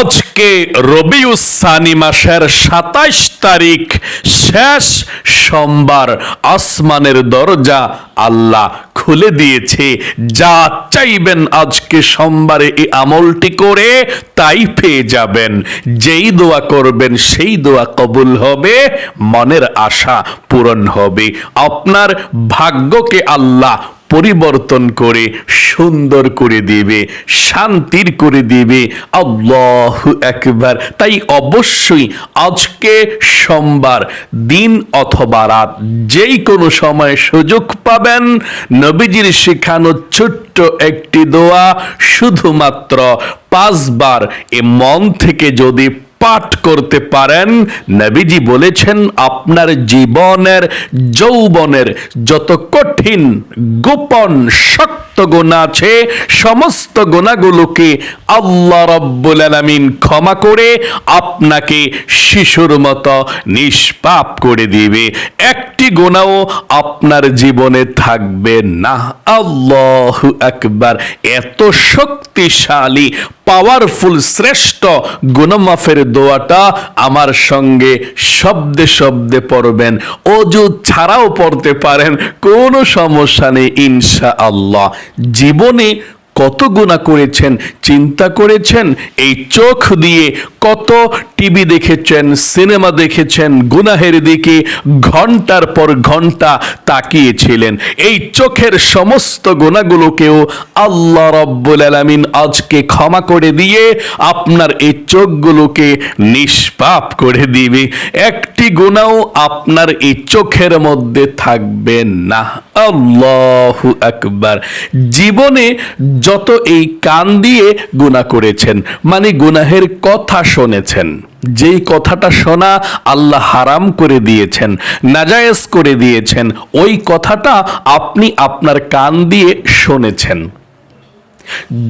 আজকে রবিউসানি মাসের সাতাইশ তারিখ শেষ সোমবার আসমানের দরজা আল্লাহ খুলে দিয়েছে। যা চাইবেন আজকে সোমবারে এই আমলটি করে তাই পেয়ে যাবেন। যেই দোয়া করবেন সেই দোয়া কবুল হবে, মনের আশা পূরণ হবে। আপনার ভাগ্যকে আল্লাহ পরিবর্তন করে, সুন্দর করে দিবে, শান্তির করে দিবে। আল্লাহ একবার তাই অবশ্যই আজকে সোমবার, দিন অথবা রাত যেই কোনো সময় সুযোগ পাবেন, নবীজির শেখানো ছোট্ট একটি দোয়া শুধুমাত্র পাঁচবার। এ মন থেকে যদি পাঠ করতে পারেন। নবীজি বলেছেন, আপনার জীবনের যৌবনের যত কঠিন, গোপন, শক্ত গোনা আছে, সমস্ত গোনাগুলোকে আল্লাহ রব্বুল আলামিন ক্ষমা করে আপনাকে শিশুর মতো নিষ্পাপ করে দিবে। একটি গোনাও আপনার জীবনে থাকবে না। আল্লাহ আকবার। এত শক্তিশালী পাওয়ারফুল শ্রেষ্ঠ গুণমাফের দোয়াটা আমার সঙ্গে শব্দে শব্দে পড়বেন। অজু ছাড়াও পড়তে পারেন, কোনো সমস্যা নেই ইনশা আল্লাহ জীবনে কত গুণা করেছেন, চিন্তা করেছেন, এই চোখ দিয়ে কত টিভি দেখেছেন, সিনেমা দেখেছেন, গুনাহের দিকে ঘণ্টার পর ঘণ্টা তাকিয়েছিলেন। এই চোখের সমস্ত গুণাগুলোকেও আল্লাহ রব্বুল আলামিন আজকে ক্ষমা করে দিয়ে আপনার এই চোখগুলোকে নিষ্পাপ করে দিবে। একটি গুণাও আপনার এই চোখের মধ্যে থাকবে না। আল্লাহু আকবার। জীবনে যত এই কান দিয়ে গুণা করেছেন মানে গুনাহের কথা শুনেছেন, যেই কথাটা শোনা আল্লাহ হারাম করে দিয়েছেন, নাজায়েজ করে দিয়েছেন, ওই কথাটা আপনি আপনার কান দিয়ে শুনেছেন।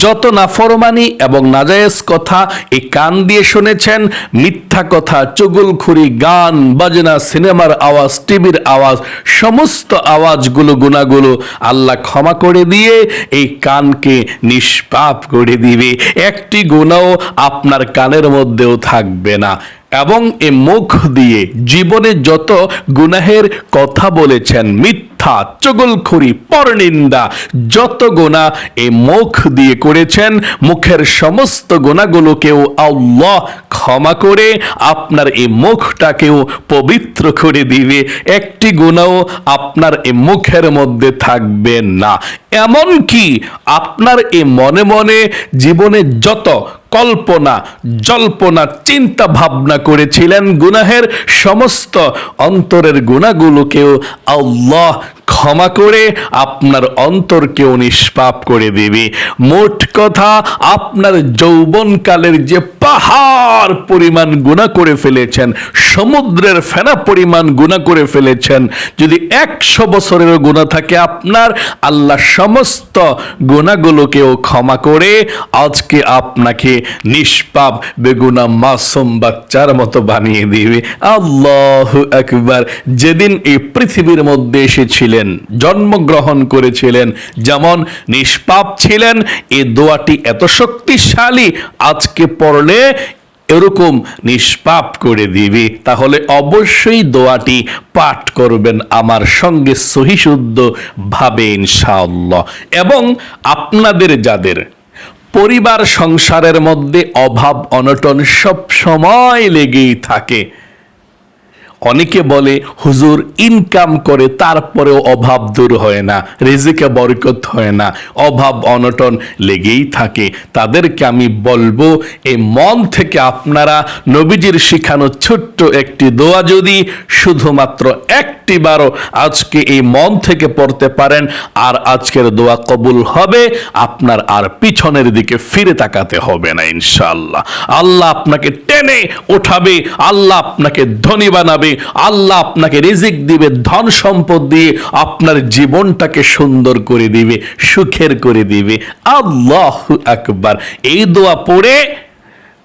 যত নাফরমানি এবং নাজায়েজ কথা এই কান দিয়ে শুনেছেন, মিথ্যা কথা, চুগুলখুরি, গান, বাজনা, সিনেমার আওয়াজ, টিভির আওয়াজ, সমস্ত আওয়াজগুলো, গুণাগুলো আল্লাহ ক্ষমা করে দিয়ে এই কানকে নিষ্পাপ করে দিবে। একটি গুণাও আপনার কানের মধ্যেও থাকবে না। এবং এ মুখ দিয়ে জীবনে যত গুনাহের কথা বলেছেন, মিথ্যা চগলখড়ি পরনিন্দা, যত গোনা এ মুখ দিয়ে করেছেন, মুখের সমস্ত গোনাগুলোকেও আল্লাহ ক্ষমা করে আপনার এই মুখটাকেও পবিত্র করে দিবে। একটি গুণাও আপনার এ মুখের মধ্যে থাকবে না। এমন কি আপনার এ মনে মনে জীবনে যত কল্পনা জল্পনা চিন্তা ভাবনা করেছিলেন গুনাহের সমস্ত অন্তরের গুণাগুলোকেও আল্লাহ ক্ষমা করে আপনার অন্তরকেও নিষ্পাপ করে দেবে। মোট কথা, আপনার যৌবনকালের যে পাহাড় পরিমাণ গুণা করে ফেলেছেন, সমুদ্রের ফেনা পরিমাণ গুণা করে ফেলেছেন, যদি একশো বছরের গুণা থাকে আপনার, আল্লাহ সমস্ত গুণাগুলোকেও ক্ষমা করে আজকে আপনাকে নিষ্পাপ, বেগুনা মাসুম বাচ্চার মতো বানিয়ে দিবে। আল্লাহ একবার যেদিন এই পৃথিবীর মধ্যে এসেছিলেন জন্মগ্রহণ করেছিলেন, যেমন নিষ্পাপ ছিলেন এই দোয়াটি এত শক্তিশালী, আজকে পড়লে এরকম নিষ্পাপ করে দিবি। তাহলে অবশ্যই দোয়াটি পাঠ করবেন আমার সঙ্গে সহিশুদ্ধ ভাবে, ইনশাআল্লাহ। এবং আপনাদের যাদের পরিবার সংসারের মধ্যে অভাব অনটন সব সময় লেগেই থাকে অনেকে বলে, হুজুর ইনকাম করে তারপরেও অভাব দূর হয় না, রিজিকে বরকত হয় না, অভাব অনটন লেগেই থাকে। তাদেরকে আমি বলব এই মন থেকে আপনারা নবীজির শিখানো ছোট্ট একটি দোয়া যদি শুধুমাত্র একটি বারও আজকে এই মন থেকে পড়তে পারেন, আর আজকের দোয়া কবুল হবে, আপনার আর পিছনের দিকে ফিরে তাকাতে হবে না ইনশাল্লাহ আল্লাহ আপনাকে টেনে ওঠাবে, আল্লাহ আপনাকে ধনী বানাবে আল্লাহ আপনাকে রিজিক দিবে, ধন সম্পদ দিয়ে আপনার জীবনটাকে সুন্দর করে দিবে, সুখের করে দিবে। আল্লাহ আকবার। এই দোয়া পড়ে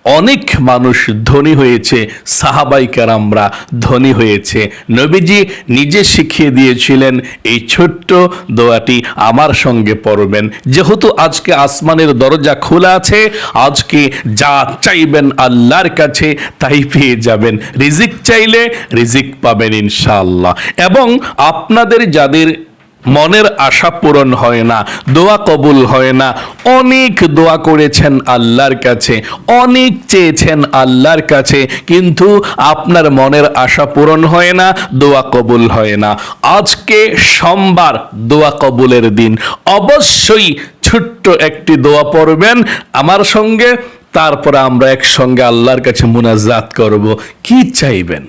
অনেক মানুষ ধনী হয়েছে, সাহাবাই কেরামরা ধনী হয়েছে। নবীজি নিজে শিখিয়ে দিয়েছিলেন, এই ছোট্ট দোয়াটি আমার সঙ্গে পড়বেন। যেহেতু আজকে আসমানের দরজা খোলা আছে, আজকে যা চাইবেন আল্লাহর কাছে তাই পেয়ে যাবেন। রিজিক চাইলে রিজিক পাবেন ইনশাআল্লাহ। এবং আপনাদের যাদের মনের আশা পূরণ হয় না, দোয়া কবুল হয় না। অনেক দোয়া করেছেন আল্লাহর কাছে, অনেক চেয়েছেন আল্লাহর কাছে, কিন্তু আপনার মনের আশা পূরণ হয় না, দোয়া কবুল হয় না। আজকে সোমবার দোয়া কবুলের দিন। অবশ্যই ছোট্ট একটি দোয়া পড়বেন আমার সঙ্গে, তারপরে আমরা একসঙ্গে আল্লাহর কাছে মুনাজাত করব। কি চাইবেন?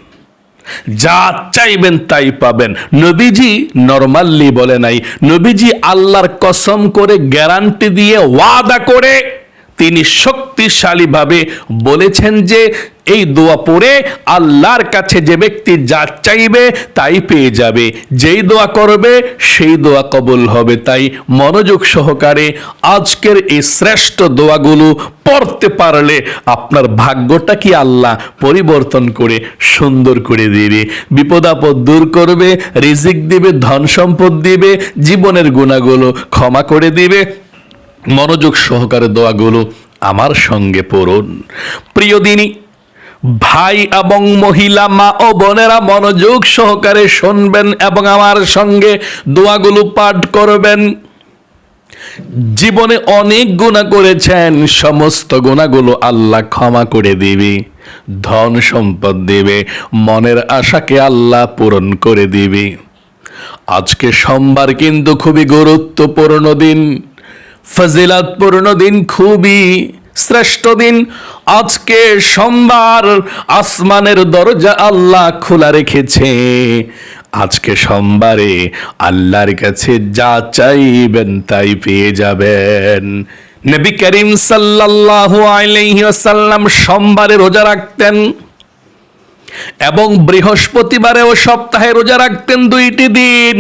যা চাইবেন তাই পাবেন। নবীজি নরমালি বলে নাই। নবীজি আল্লাহর কসম করে গ্যারান্টি দিয়ে ওয়াদা করে তিনি শক্তিশালীভাবে বলেছেন যে এই দোয়া পড়ে আল্লাহর কাছে যে ব্যক্তি যা চাইবে তাই পেয়ে যাবে। যেই দোয়া করবে, সেই দোয়া কবুল হবে। তাই মনোযোগ সহকারে আজকের এই শ্রেষ্ঠ দোয়াগুলো পড়তে পারলে আপনার ভাগ্যটা কি আল্লাহ পরিবর্তন করে, সুন্দর করে দিবে। বিপদ আপদ দূর করবে, রিজিক দিবে, ধন সম্পদ দিবে, জীবনের গুণাগুলো ক্ষমা করে দিবে। মনোযোগ সহকারে দোয়াগুলো আমার সঙ্গে পড়ুন। প্রিয় দিনী ভাই এবং মহিলা, মা ও বোনেরা মনোযোগ সহকারে শুনবেন এবং আমার সঙ্গে দোয়াগুলো পাঠ করবেন। জীবনে অনেক গুণা করেছেন, সমস্ত গুণাগুলো আল্লাহ ক্ষমা করে দিবে, ধন সম্পদ দেবে, মনের আশাকে আল্লাহ পূরণ করে দিবে। আজকে সোমবার কিন্তু খুবই গুরুত্বপূর্ণ দিন, ফজিলাতপূর্ণ দিন খুবই। শ্রেষ্ঠ দিন। আজকে সোমবার আসমানের দরজা আল্লাহ খোলা রেখেছে। আজকে সোমবারে আল্লাহর কাছে যা চাইবেন তাই পেয়ে যাবেন। নবী করিম সাল্লাল্লাহু আলাইহি ওয়াসাল্লাম সোমবারে রোজা রাখতেন এবং বৃহস্পতিবারেও সপ্তাহে রোজা রাখতেন দুইটি দিন।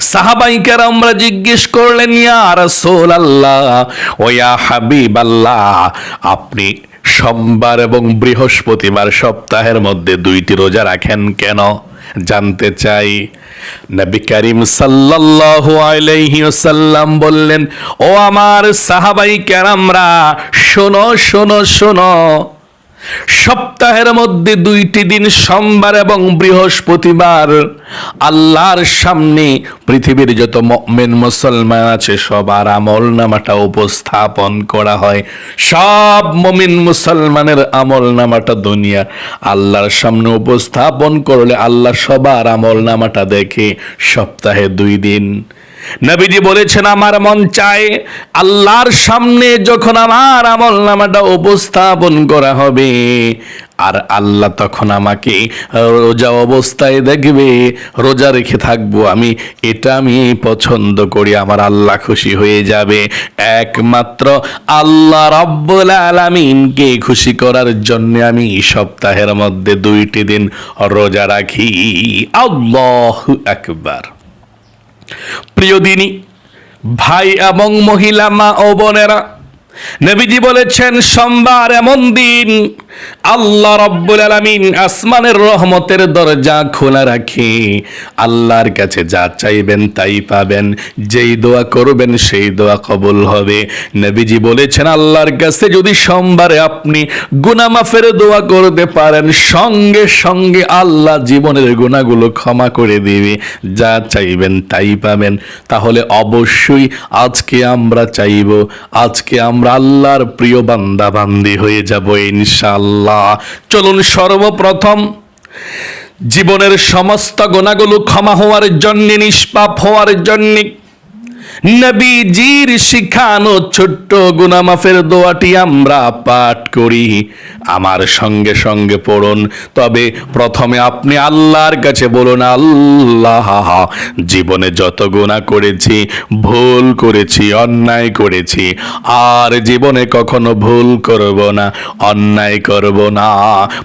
সাহাবাইকার আমরা জিজ্ঞেস করলেন, ইয়া রাসূল আল্লাহ ও ইয়া হাবিব আল্লাহ আপনি সোমবার এবং বৃহস্পতিবার সপ্তাহের মধ্যে দুইটি রোজা রাখেন কেন? জানতে চাই। নবী করিম সাল্লাল্লাহু আলাইহি ওয়াসাল্লাম বললেন, ও আমার সাহাবাই কেরামরা, শোনো শোনো শোনো সপ্তাহের মধ্যে দুইটি দিন সোমবার এবং বৃহস্পতিবার আল্লাহর সামনে পৃথিবীর যত মেন মুসলমান আছে, সবার আমল নামাটা উপস্থাপন করা হয়। সব মমিন মুসলমানের আমল নামাটা দুনিয়া। আল্লাহর সামনে উপস্থাপন করলে আল্লাহ সবার আমল নামাটা দেখে সপ্তাহে দুই দিন। নবীজি বলেছেন, আমার মন চায় আল্লাহর সামনে যখন আমার আমল নামাটা উপস্থাপন করা হবে, আর আল্লাহ তখন আমাকে রোজা অবস্থায় দেখবে, রোজা রেখে থাকব আমি। এটা আমি পছন্দ করি, আমার আল্লাহ খুশি হয়ে যাবে। একমাত্র আল্লাহ রব্বুল আলামিনকে খুশি করার জন্য আমি সপ্তাহের মধ্যে দুইটি দিন রোজা রাখি। আল্লাহ আকবার। প্রিয় দিনী ভাই এবং মহিলা মা ও বোনেরা নবীজি বলেছেন সোমবার এমন দিন আল্লাহ রব্বুল আলামিন আসমানের রহমতের দরজা খোলা রাখে। আল্লাহর কাছে যা চাইবেন তাই পাবেন। যেই দোয়া করবেন সেই দোয়া কবুল হবে। নবীজি বলেছেন, আল্লাহর কাছে যদি সোমবারে আপনি গুনামাফের দোয়া করতে পারেন, সঙ্গে সঙ্গে আল্লাহ জীবনের গুণাগুলো ক্ষমা করে দিবে। যা চাইবেন তাই পাবেন। তাহলে অবশ্যই আজকে আমরা চাইব, আজকে আমরা আল্লাহর প্রিয় বান্দা বান্দি হয়ে যাব ইনশাআল্লাহ চলুন সর্বপ্রথম জীবনের সমস্ত গোনাগুলো ক্ষমা হওয়ার জন্য নিষ্পাপ হওয়ার জন্য নবীজির শিখানো ছোট্ট গুনামাফের দোয়াটি আমরা পাঠ করি। আমার সঙ্গে সঙ্গে পড়ুন, তবে প্রথমে আপনি আল্লাহর কাছে বলুন, আল্লাহ, জীবনে যত গুণা করেছি, ভুল করেছি, অন্যায় করেছি, আর জীবনে কখনো ভুল করব না, অন্যায় করব না।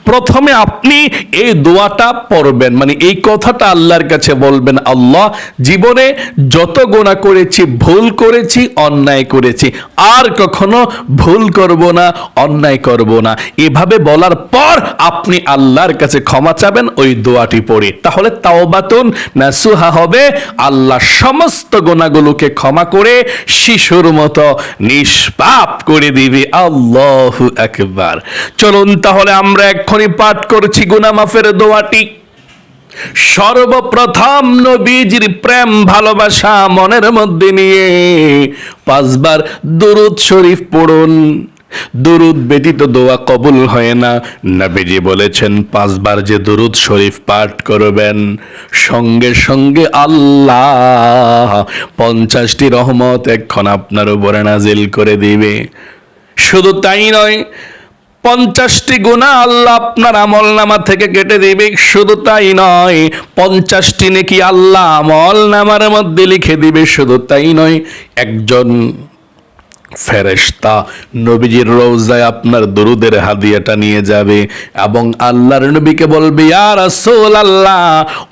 প্রথমে আপনি এই দোয়াটা পড়বেন মানে এই কথাটা আল্লাহর কাছে বলবেন, আল্লাহ, জীবনে যত গোনা করেছি করেছি, ভুল করেছি, অন্যায় করেছি। আর কখনো ভুল করব না, অন্যায় করব না। এভাবে বলার পর আপনি আল্লাহর কাছে ক্ষমা চাবেন, ওই দোয়াটি পড়ে। তাহলে তাও তাওবাতুন নাসুহা হবে, আল্লাহ সমস্ত গোনাগুলোকে ক্ষমা করে শিশুর মতো নিষ্পাপ করে দিবে। আল্লাহ একবার চলুন তাহলে আমরা এক্ষুনি পাঠ করছি গুনাহ মাফের দোয়াটি। সর্বপ্রথম নবীজির প্রেম, ভালোবাসা মনের মধ্যে নিয়ে পাঁচবার দুরুদ শরীফ পড়ুন। দুরুদ ব্যতীত দোয়া কবুল হয় না। নবীজি বলেছেন, পাঁচবার যে দুরুদ শরীফ পাঠ করবেন, সঙ্গে সঙ্গে আল্লাহ পঞ্চাশটি রহমত এক্ষণ আপনার উপরে নাজিল করে দিবে। শুধু তাই নয় পঞ্চাশটি গুণা আল্লাহ আপনার আমল নামা থেকে কেটে দিবে, শুধু তাই নয়, পঞ্চাশটি নাকি আল্লাহ আমল নামার মধ্যে লিখে দিবে, শুধু তাই নয়, একজন ফেরেশতা নবীজির রোজায় আপনার দরুদের হাদিয়াটা নিয়ে যাবে এবং আল্লাহর নবীকে বলবে, ইয়া রাসূল আল্লাহ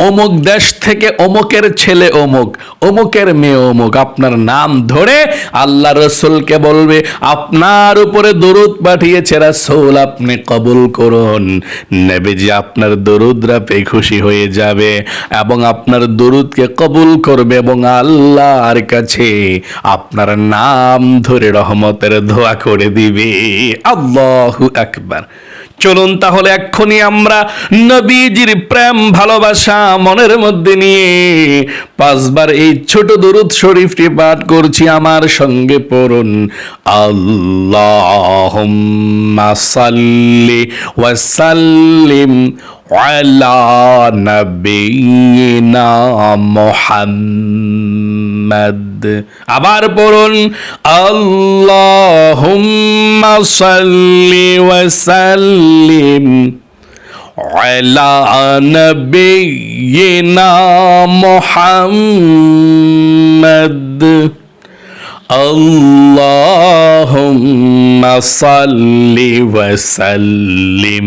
অমুক দেশ থেকে অমুকের ছেলে অমুক, অমুকের মেয়ে অমুক। আপনার নাম ধরে আল্লাহ রসুলকে বলবে, আপনার উপরে দরুদ পাঠিয়েছে রাসূল, আপনি কবুল করুন। নবীজি আপনার দরুদরা পেয়ে খুশি হয়ে যাবে এবং আপনার দরুদকে কবুল করবে এবং আল্লাহর কাছে আপনার নাম ধরে রহমতের দোয়া করে দিবে। আল্লাহু আকবার। চলুন তাহলে এক্ষুনি আমরা নবীজির প্রেম, ভালোবাসা মনের মধ্যে নিয়ে পাঁচবার এই ছোট দরুদ শরীফটি পাঠ করছি। আমার সঙ্গে পড়ুন আল্লাহ সাল্লি ওয়াসাল্লিম على نبينا محمد আবার পড়ুন আল্লাহুম্মা সাল্লি ওয়া সাল্লিম على نبينا محمد اللهم صل وسلم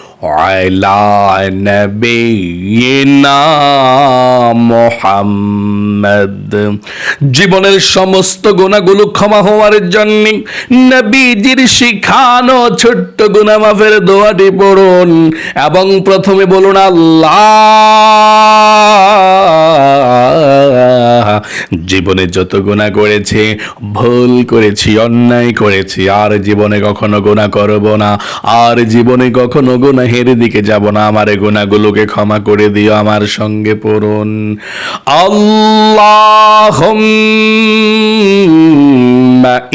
على نبينا محمد জীবনের সমস্ত গুণাগুলো ক্ষমা হওয়ার জন্য নবীজির শিখানো ছোট্ট গুণা মাফের দোয়াটি পড়ুন এবং প্রথমে বলুন আল্লাহ জীবনে যত গুণা করেছে ভুল করেছি অন্যায় করেছি আর জীবনে কখনো গুণা করব না আর জীবনে কখনো গুনাহের দিকে যাব না, আমার এই গুণাগুলোকে ক্ষমা করে দিও, আমার সঙ্গে পড়ুন। আল্লাহ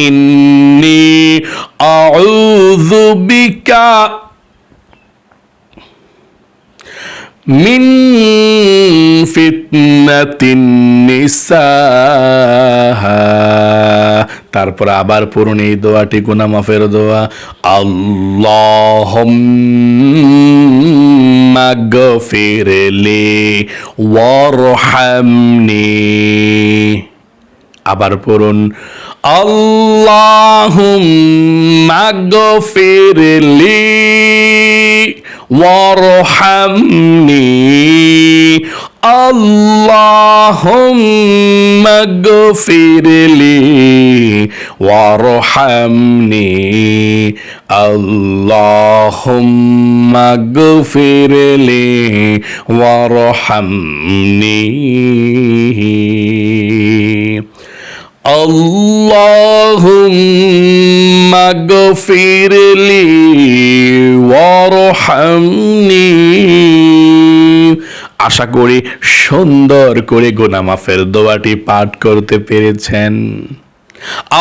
ইন্নি আউযু বিকা ফিতনাতিন নিসা তারপর আবার পড়ুন এই দোয়াটি গুনা মাফের দোয়া আল্লাহ মাগফিরলি ওয়ারহামনি। আবার পড়ুন, আল্লাহুম্মা গফিরলি ওয়ারহামনি। اللهم اغفر لي وارحمني اللهم اغفر لي وارحمني اللهم اغفر لي وارحمني আশা করি সুন্দর করে গোনা মাফের দোয়াটি পাঠ করতে পেরেছেন।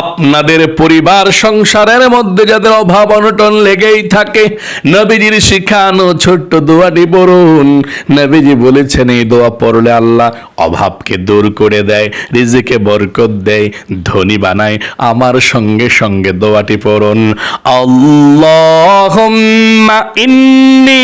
আপনাদের পরিবার সংসারের মধ্যে যাদের অভাব অনটন লেগেই থাকে, নবীজির শিখানো ছোট্ট দোয়াটি পড়ুন। নবীজি বলেছেন, এই দোয়া পড়লে আল্লাহ অভাবকে দূর করে দেয়, রিজিকে বরকত দেয়, ধনী বানায়। আমার সঙ্গে সঙ্গে দোয়াটি পড়ুন, আল্লাহুম্মা ইন্নী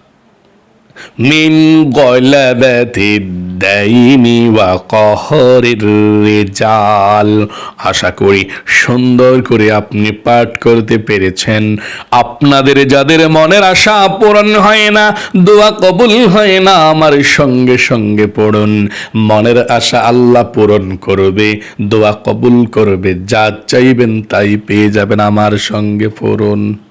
মিন গলাবাতিদ্দাইনি আশা করি সুন্দর করে আপনি পাঠ করতে পেরেছেন। আপনাদের যাদের মনের আশা পূরণ হয় না, দোয়া কবুল হয় না, আমার সঙ্গে সঙ্গে পড়ুন। মনের আশা আল্লাহ পূরণ করবে, দোয়া কবুল করবে, যা চাইবেন তাই পেয়ে যাবেন, আমার সঙ্গে পড়ুন।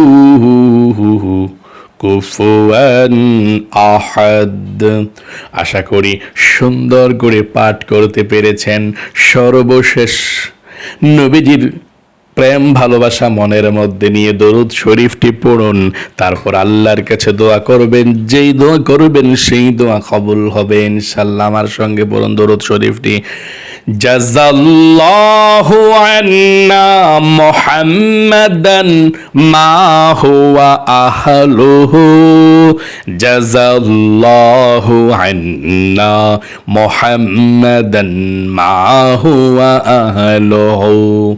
কুফুয়ান আহাদ। আশা করি সুন্দর করে পাঠ করতে পেরেছেন সর্বশেষ নবীজির প্রেম, ভালোবাসা, মনের মধ্যে নিয়ে দরুদ শরীফটি পড়ুন। তারপর আল্লাহর কাছে দোয়া করবেন। যেই দোয়া করবেন, সেই দোয়া কবুল হবে ইনশাল্লাহ আমার সঙ্গে পড়ুন দরুদ শরীফটি। জাজাল্লাহু আন্না মুহাম্মাদান মা হুয়া আহলুহু। জাজাল্লাহু আন্না মুহাম্মাদান মা হুয়া আহলুহু।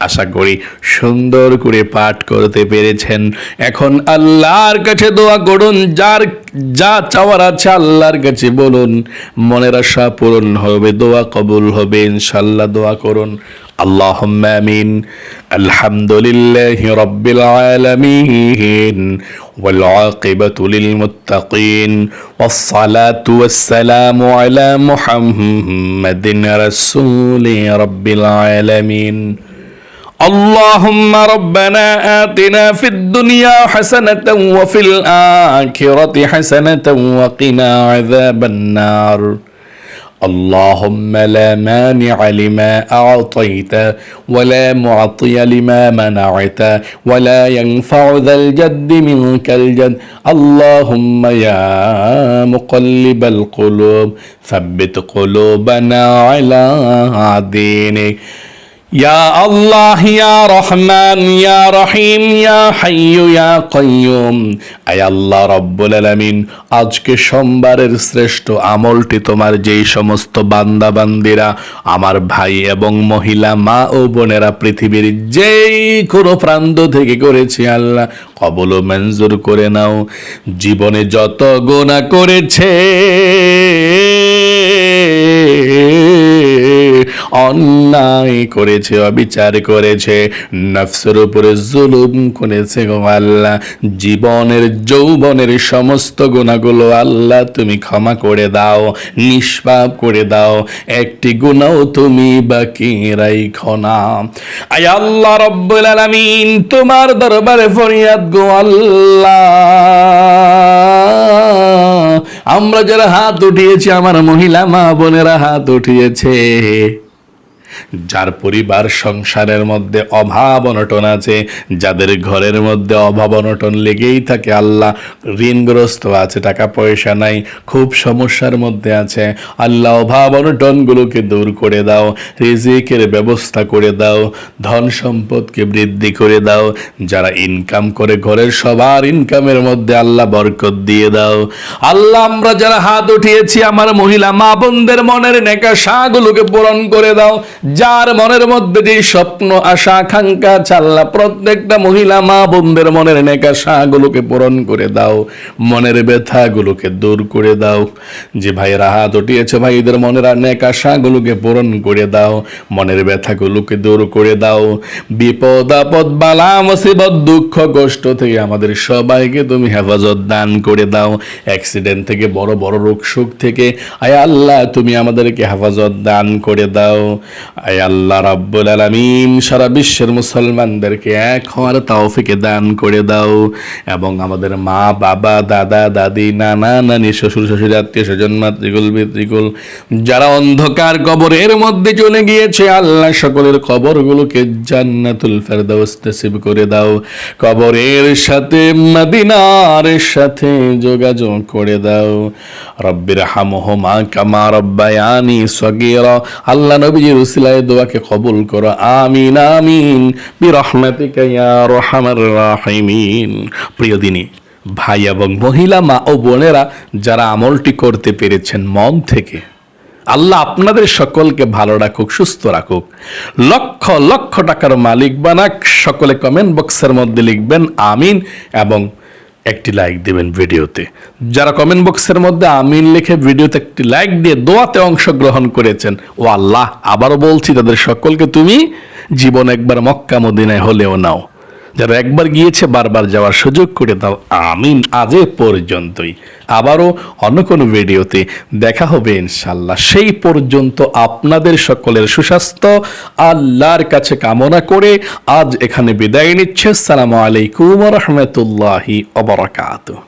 আশা করি সুন্দর করে পাঠ করতে পেরেছেন এখন আল্লাহর কাছে দোয়া করুন যার যা চাওয়ার আছে আল্লাহর কাছে বলুন মনের আশা পূরণ হবে দোয়া কবুল হবে ইনশাল্লাহ দোয়া করুন اللهم امين الحمد لله رب العالمين والعاقبه للمتقين والصلاه والسلام على محمد رسول رب العالمين اللهم ربنا آتنا في الدنيا حسنة وفي الآخرة حسنة وقنا عذاب النار. اللهم لا مانع لما أعطيت ولا معطي لما منعت ولا ينفع ذا الجد منك الجد. اللهم يا مقلب القلوب ثبت قلوبنا على دينك. ইয়া আল্লাহ, ইয়া রহমান, ইয়া রহিম, ইয়া হাইয়ু, ইয়া কয়ুম আয় আল্লাহ রব্বুল আলামিন, আজকে সোমবারের শ্রেষ্ঠ আমলটি তোমার যেই সমস্ত বান্দাবান্দিরা, আমার ভাই এবং মহিলা, মা ও বোনেরা পৃথিবীর যেই কোনো প্রান্ত থেকে করেছে আল্লাহ, কবল মঞ্জুর করে নাও। জীবনে যত গোনা করেছে অন্যায় করেছে, অবিচার করেছে, নফসের উপরে জুলুম করেছে গো আল্লাহ। জীবনের, যৌবনের সমস্ত গুণাগুলো আল্লাহ তুমি ক্ষমা করে দাও, নিষ্পাপ করে দাও। একটি গুণাও তুমি বাকি রাইখো না। আয় আল্লাহ রব্বুল আলামিন, তোমার দরবারে ফরিয়াদ গো আল্লাহ। আমরা যারা হাত উঠিয়েছি, আমার মহিলা মা বোনেরা হাত উঠিয়েছে। যার পরিবার সংসারের মধ্যে অভাব অনটন আছে, যাদের ঘরের মধ্যে অভাব অনটন লেগেই থাকে, আল্লাহ ঋণগ্রস্ত আছে, টাকা পয়সা নাই, খুব সমস্যার মধ্যে আছে। আল্লাহ অভাব অনটনগুলোকে দূর করে দাও, রিজিকের ব্যবস্থা করে দাও, ধন সম্পদকে বৃদ্ধি করে দাও, যারা ইনকাম করে ঘরের সবার ইনকামের মধ্যে আল্লাহ বরকত দিয়ে দাও। আল্লাহ, আমরা যারা হাত উঠিয়েছি, আমার মহিলা, মা বোনদের মনের নেকা শাহগুলোকে পূরণ করে দাও যার মনের মধ্যে যে স্বপ্ন, আশা, আকাঙ্ক্ষা, চাল্লা, প্রত্যেকটা মহিলা মা বোনদের মনের নেকা শাহগুলোকে পূরণ করে দাও, মনের ব্যথাগুলোকে দূর করে দাও। যে ভাইয়েরা হাত উঠিয়েছে, ভাইদের মনের নেকা শাহগুলোকে পূরণ করে দাও, মনের ব্যথাগুলোকে দূর করে দাও। বিপদ, আপদ, বালা, মুসিবত, দুঃখ, কষ্ট থেকে আমাদের সবাইকে তুমি হেফাজত দান করে দাও। অ্যাক্সিডেন্ট থেকে, বড় বড় রোগ, সুখ থেকে, আয় আল্লাহ, তুমি আমাদেরকে হেফাজত দান করে দাও। আয় আল্লাহ রাব্বুল আলামিন, সারা বিশ্বের মুসলমানদেরকে এক হওয়ার তাওফিকে দান করে দাও। এবং আমাদের মা, বাবা, দাদা, দাদি, নানা, নানি, শ্বশুর শ্বশুর আত্মীয় স্বজন, মাতৃকুল, পিতৃকুল, যারা অন্ধকার কবরের মধ্যে চলে গিয়েছে, আল্লাহ সকলের কবরগুলোকে জান্নাতুল ফেরদাউস নসিব করে দাও। কবরের সাথে, মদিনার সাথে যোগাযোগ করে দাও। রব্বির হামহমা কামা রব্বায়ানি সগীরা। আল্লাহ নবীজির উসিলায় দোয়াকে কবুল করো। আমিন আমিন। বিরহমাতিকা রাহিমিন। প্রিয় দিনী, ভাই এবং মহিলা, মা ও বোনেরা, যারা আমলটি করতে পেরেছেন মন থেকে, আল্লাহ আপনাদের সকলকে ভালো রাখুক, সুস্থ রাখুক। লক্ষ লক্ষ টাকার মালিক বানাক। সকলে কমেন্ট বক্সের মধ্যে লিখবেন আমিন এবং একটি লাইক দেবেন ভিডিওতে। যারা কমেন্ট বক্সের মধ্যে আমিন লিখে ভিডিওতে একটি লাইক দিয়ে দোয়াতে অংশগ্রহণ করেছেন, ও আল্লাহ, আবারও বলছি তাদের সকলকে, তুমি জীবন একবার মক্কা মদিনায় হলেও নাও। যারা একবার গিয়েছে, বারবার যাওয়ার সুযোগ করে দাও। আমিন। আজ পর্যন্তই। আবারও অন্য কোনো ভিডিওতে দেখা হবে ইনশাল্লাহ সেই পর্যন্ত আপনাদের সকলের সুস্বাস্থ্য, আল্লাহর কাছে কামনা করে আজ এখানে বিদায় নিচ্ছে। সালামু আলাইকুম রহমতুল্লাহি অবরাকাতুহ